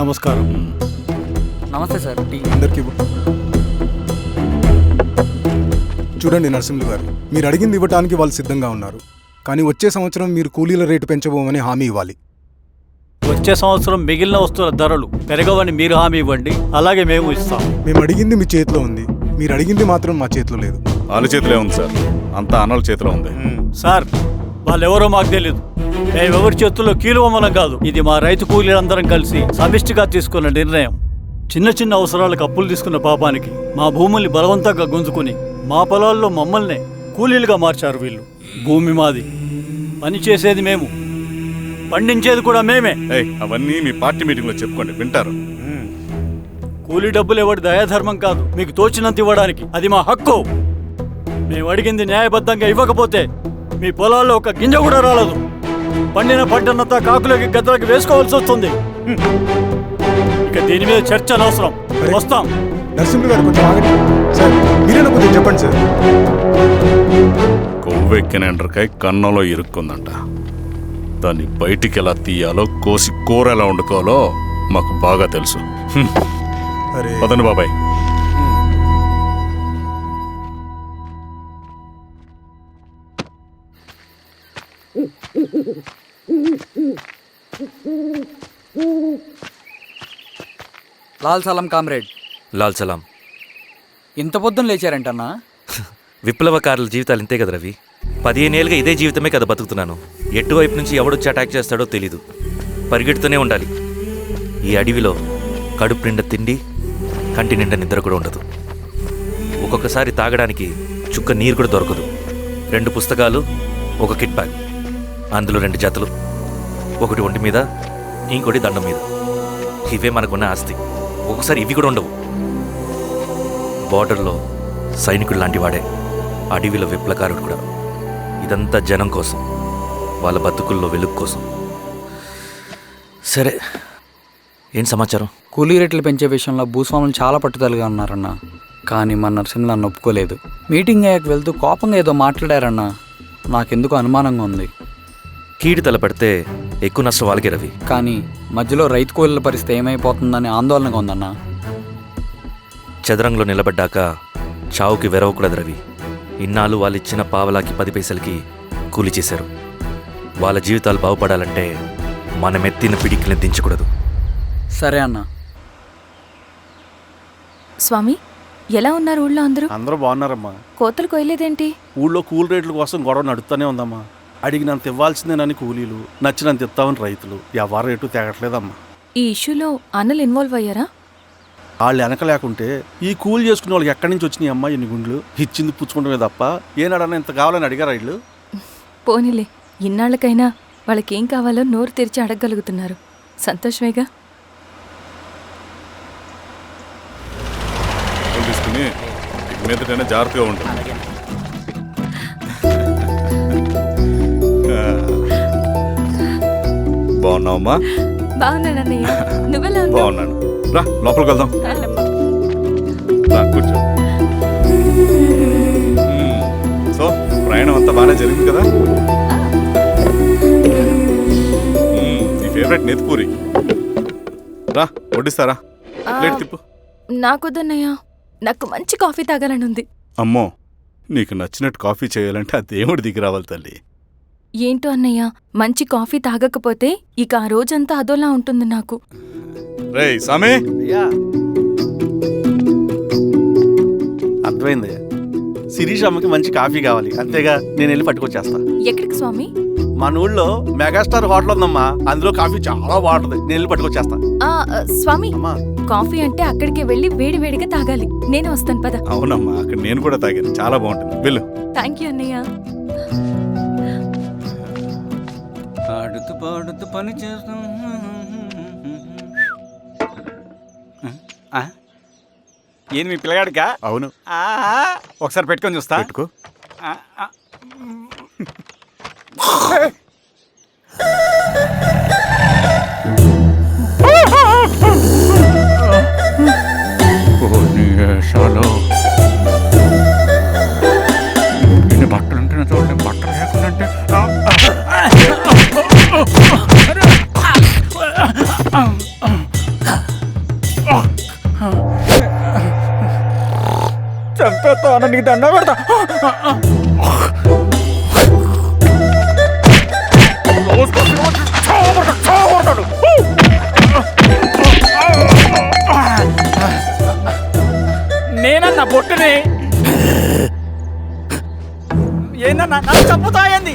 నమస్కారం. నమస్తే sir. Tea. అందరికీ ఇవ్వు. చూడండి నరసింహులు గారు మీరు అడిగింది ఇవ్వటానికి వాళ్ళు సిద్ధంగా ఉన్నారు. కానీ వచ్చే సంవత్సరం మీరు కూలీల రేటు పెంచబోమని హామీ ఇవ్వాలి. వచ్చే సంవత్సరం మిగిలిన వస్తువుల ధరలు పెరగవని మీరు హామీ ఇవ్వండి. అలాగే మేము ఇస్తాం. మేము అడిగింది మీ చేతిలో ఉంది. మీరు అడిగింది మాత్రం మా చేతిలో లేదు. వాళ్ళ చేతిలో ఉంది సార్. అంతా అన్నల చేతిలో ఉంది. సార్ వాళ్ళెవరో మాకు తెలియదు మేమెవరి చేతుల్లో కీలువమనం కాదు. ఇది మా రైతు కూలీలందరం కలిసి సమిష్టిగా తీసుకున్న నిర్ణయం. చిన్న చిన్న అవసరాలకు అప్పులు తీసుకున్న పాపానికి మా భూముల్ని బలవంతంగా గుంజుకుని మా పొలాల్లో మమ్మల్నే కూలీలుగా మార్చారు వీళ్ళు. భూమి మాది. పని చేసేది మేము. పండించేది కూడా మేమే. ఏయ్ అవన్నీ మీ పార్టీ మీటింగ్లో చెప్పుకోండి వింటారు. కూలీ డబ్బులు ఇవ్వడం దయాధర్మం కాదు. మీకు తోచినంత ఇవ్వడానికి అది మా హక్కు. మేము అడిగింది న్యాయబద్ధంగా ఇవ్వకపోతే మీ పొలాల్లో ఒక గింజ కూడా రాలదు. పండిన పంటనంతా కాకులకి గద్దలకి వేసుకోవాల్సి వస్తుంది. ఇక దీని మీద చర్చ అనవసరం. వస్తాం. నరసింహులు గారు కొంచెం ఆగండి. సార్ మీరైనా కొంచెం చెప్పండి సార్. కొవ్వెక్కిన ఎండ్రకాయ కన్నంలో ఇరుక్కుందంట. దాన్ని బయటికి ఎలా తీయాలో కోసి కూర ఎలా వండుకోవాలో మాకు బాగా తెలుసు. అరే. పదండి బాబాయ్. లాల్ సలాం కామ్రేడ్. లాల్ సలాం. ఇంత పొద్దున లేచారంటన్నా? విప్లవకారుల జీవితాలు ఇంతే కదా రవి. పదిహేనేళ్ళుగా ఇదే జీవితమే కదా బతుకుతున్నాను. ఎటువైపు నుంచి ఎవడొచ్చి అటాక్ చేస్తాడో తెలీదు. పరిగెడుతూనే ఉండాలి. ఈ అడవిలో కడుపు నిండా తిండి కంటి నిండా నిద్ర కూడా ఉండదు. ఒక్కొక్కసారి తాగడానికి చుక్క నీరు కూడా దొరకదు. రెండు పుస్తకాలు ఒక కిట్ బ్యాగ్. అందులో రెండు జతలు. ఒకటి ఒంటి మీద ఇంకోటి దండం మీద. ఇవే మనకున్న ఆస్తి. ఒకసారి ఇవి కూడా ఉండవు. బార్డర్లో సైనికుడు లాంటి వాడే అడవిలో విప్లకారుడు కూడా. ఇదంతా జనం కోసం వాళ్ళ బతుకుల్లో వెలుగు కోసం. సరే ఏం సమాచారం? కూలీ రేట్లు పెంచే విషయంలో భూస్వాములు చాలా పట్టుదలగా ఉన్నారన్న. కానీ మా నరసింహ నన్ను ఒప్పుకోలేదు. మీటింగ్ అయ్యాక వెళ్తూ కోపంగా ఏదో మాట్లాడారన్న. నాకెందుకు అనుమానంగా ఉంది. కీడి తలపెడితే ఎక్కువ నష్టం వాళ్ళకే రవి. కానీ మధ్యలో రైతు కూలీల పరిస్థితి ఏమైపోతుందని ఆందోళనగా ఉందన్న. చదరంగంలో నిలబడ్డాక చావుకి వెరవకూడదు రవి. ఇన్నాళ్ళు వాళ్ళు ఇచ్చిన పావలాకి పది పైసలకి కూలి చేశారు. వాళ్ళ జీవితాలు బాగుపడాలంటే మనం ఎత్తిన పిడికిని దించకూడదు. సరే అన్న. స్వామి ఎలా ఉన్నారు ఊళ్ళో అందరూ? అందరూ బాగున్నారమ్మా. కోతలు కొయ్యలేదేంటి ఊళ్ళో కూల్ రేట్ల కోసం గొడవ నడుస్తూనే ఉందమ్మా. అడిగినంత ఇవ్వాల్సిందేనని కూలీలు నచ్చినంత ఇస్తామని రైతులు. ఎవరు రేటు తేగట్లేదమ్మా. ఈ ఇష్యూలో అన్నలు ఇన్వాల్వ్ అయ్యారా? వాళ్ళు వెనక లేకుంటే ఈ కూలి చేసుకునే వాళ్ళకి ఎక్కడి నుంచి వచ్చినాయి అమ్మా ఎన్ని గుండ్లు? ఇచ్చింది పుచ్చుకుంటమే తప్ప ఏనాడన్నా ఇంత కావాలని అడిగారా వీళ్ళు? పోనీలే ఇన్నాళ్ళకైనా వాళ్ళకేం కావాలో నోరు తెరిచి అడగగలుగుతున్నారు. సంతోషమేగా? తీసుకుని మీదటైనా జాగ్రత్తగా ఉంటుంది బాగున్నావమ్మా? బాగున్నానన్నయ్య. నువ్వెలా ఉన్నావు? బాగున్నాను. రా లోపలికి వెళ్దాం. రా కూర్చో. మ్మ్. సో ప్రయాణం అంతా బాగానే జరిగింది కదా? మ్మ్. నీ ఫేవరెట్ నెత్తిపూరి రా వడ్డిస్తారా? ప్లేట్ తిప్పు. నాకొద్దన్నయ్య. నాకు మంచి కాఫీ తాగాలని ఉంది. అమ్మో నీకు నచ్చినట్టు కాఫీ చేయాలంటే ఆ దేవుడి దిగి రావాలి తల్లి. ఏంటో అన్నయ్య మంచి కాఫీ తాగకపోతే ఇక ఆ రోజంతా అదోలా ఉంటుంది నాకు. సామే! అర్థమైంది శిరీష్ అమ్మకి మంచి కాఫీ కావాలి. అంతేగా నేను వెళ్ళి పట్టుకొచ్చేస్తా. ఎక్కడికి స్వామి? మన ఊళ్ళో మెగాస్టార్ హోటల్ ఉందమ్మా. అందులో కాఫీ చాలా బాగుంటుంది. నేను వెళ్ళి పట్టుకొచ్చేస్తా. ఆ ఆ, స్వామి అమ్మా! కాఫీ అంటే అక్కడికి వెళ్ళి వేడి వేడిగా తాగాలి. నేను వస్తాను పద. అవునమ్మా అక్కడ నేను కూడా తాగాను. చాలా బాగుంటుంది. వెళ్ళు. థ్యాంక్ యూ అన్నయ్య. పాడుతూ పని చేస్తాం. ఏంది మీ పిల్లగాడికా? అవును. ఆహా. ఒకసారి పెట్టుకొని చూస్తా. పెట్టుకో. ఆ, చంపేస్తాను నీకు దండ పెడతా నేనన్నా బొట్టుని ఏందన్నా నాకు చంపుతాయంది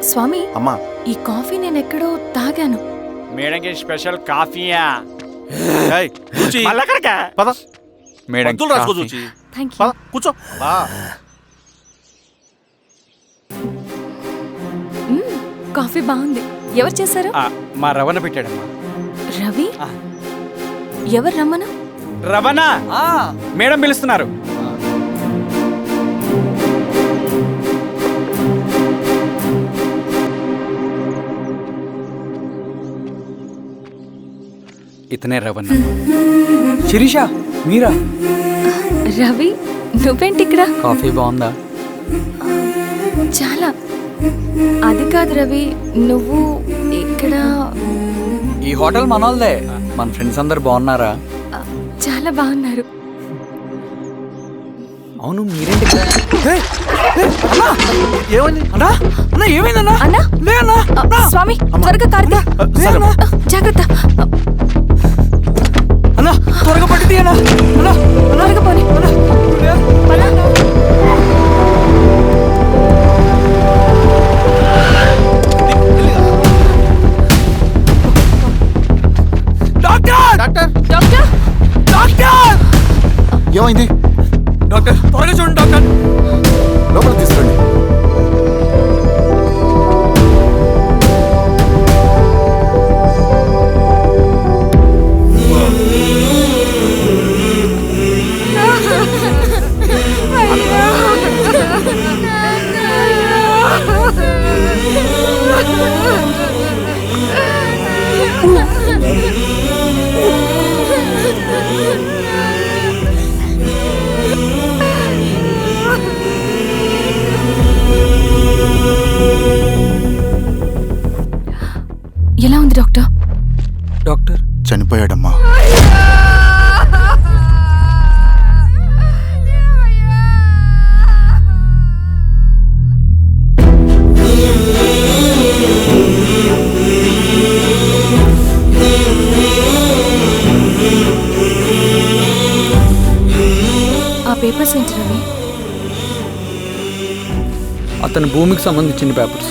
స్వామి అమ్మా. ఈ కాఫీ నేను ఎక్కడో తాగాను. మేడంకి స్పెషల్ కాఫీయా? ఏయ్, చూచి. మళ్ళీ అక్కడికా? పద. మేడం మందులు రాసుకో చూచి థ్యాంక్ యూ పద కూర్చో. బా. కాఫీ బాగుంది. ఎవరు చేశారు? మా రవణ పెట్టాడమ్మా. రవి? ఆ. ఎవరు రమ్మను రవణ! మేడం పిలుస్తున్నారు. ఇతనే రవణ శిరీష మీరా? రవి నువ్వేంటి ఇక్కడ? కాఫీ బాగుందా? చాలా. అది కాదు రవి నువ్వు ఇక్కడ? ఈ హోటల్ మనోల్దే మన ఫ్రెండ్స్ అందరు బాగున్నారా? చాలా బాగున్నారు. అవును మీరేంటి ఏమైందన్నా అన్నా! స్వామి త్వరగా జాగ్రత్త. పట్టి అన్నా. అన్నా పోనీ. డాక్టర్! డాక్టర్? డాక్టర్! ఏమైంది? డాక్టర్! ఎలా ఉంది డాక్టర్? డాక్టర్? చనిపోయాడమ్మా. ఆ పేపర్స్ ఏంటి రవి? అతని భూమికి సంబంధించిన పేపర్స్.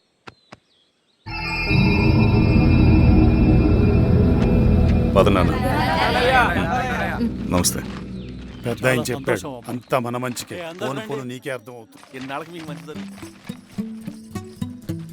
పదనాన్న. నమస్తే. పెద్ద ఆయన చెప్పాడు అంతా మన మంచికే. పోను పోను నీకే అర్థం అవుతుంది ఎన్నాళ్ళకి మీకు మంచి